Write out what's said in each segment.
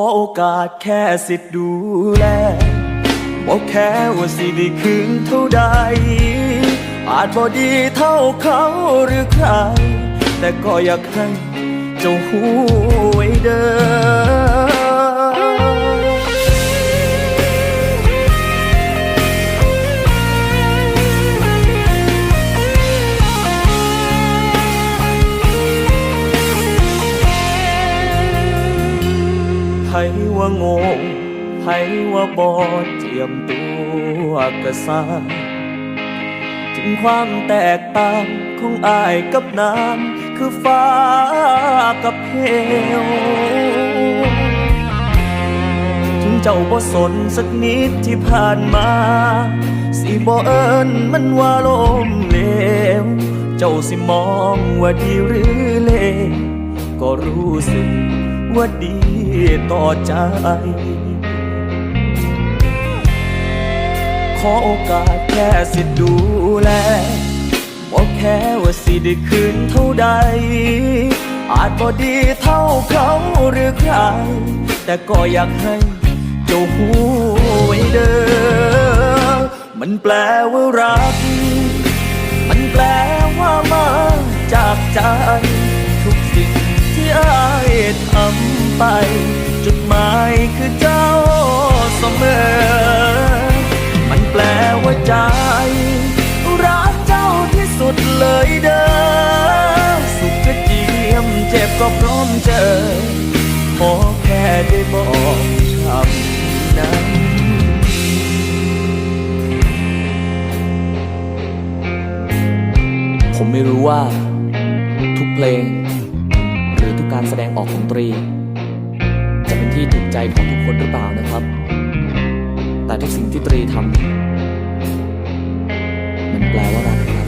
อโอกาสแค่สิทธิ์ดูแลบอกแค่ว่าสิได้คืนเท่าใด อาจบ่ดีเท่าเขาหรือใคร แต่ก็อยากให้เจ้าหูไว้เด้อ ว่างงไผว่าบอดเจียมตัวกระซาถึงความแตกต่างของอายกับน้ำคือฟ้ากับเหวถึงเจ้าบ่สนสักนิดที่ผ่านมา สิบ่เอิญมันว่าลมเหลว เจ้าสิมองว่าดีหรือเลวก็รู้สึก ว่าดีต่อใจ ขอโอกาสแค่สิดูแลบอกแค่ว่าสิได้คืนเท่าใด อาจบ่ดีเท่าเขาหรือใคร แต่ก็อยากให้เจ้าหูไว้เด้อมันแปลว่ารัก มันแปลว่ามาจากใจ ทุกสิ่งที่อาย ไป จุดหมายคือเจ้าเสมอ มันแปลว่าใจ รักเจ้าที่สุดเลยเด้อสุขจะเจียมเจ็บก็พร้อมเจอขอแค่ได้บอกคำนั้นผมไม่รู้ว่า ทุกเพลง หรือทุกการแสดงออกของตรี ที่ถูกใจของทุกคนหรือเปล่านะครับ แต่ทุกสิ่งที่ตรีทำมันแปลว่ารักครับ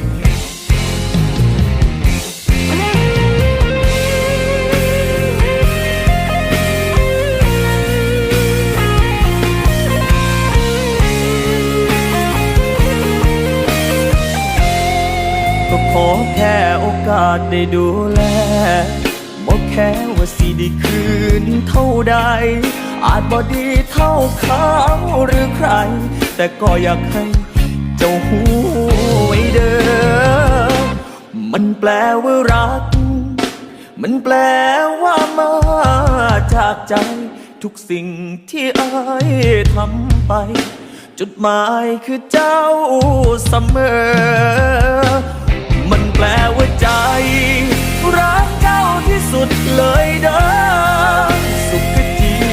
ก็ขอแค่โอกาสได้ดูแลบอกแค่ ว่าสิได้คืนเท่าใด อาจบ่ดีเท่าเขาหรือใคร แต่ก็อยากให้เจ้าหูไว้เด้อมันแปลว่ารัก มันแปลว่ามาจากใจ ทุกสิ่งที่อายทำไป จุดหมายคือเจ้าเสมอ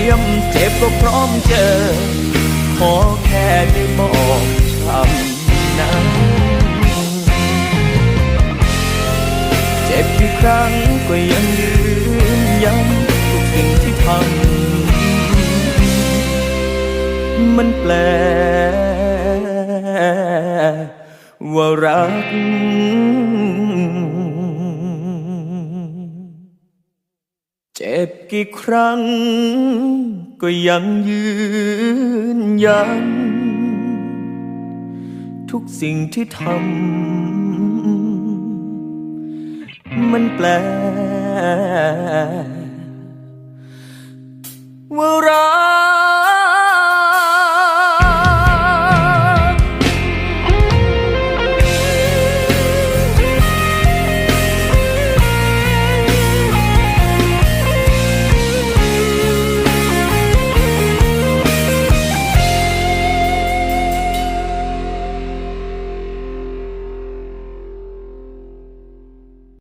เจียมเจ็บก็พร้อมเจอ ขอแค่ได้บอกคำนั้นเจ็บกี่ครั้งก็ยังยืนยันทุกสิ่งที่ทำมันแปลว่ารัก บกี่ครั้ง ก็ยังยืนยัน ทุกสิ่งที่ทำมันแปลว่ารา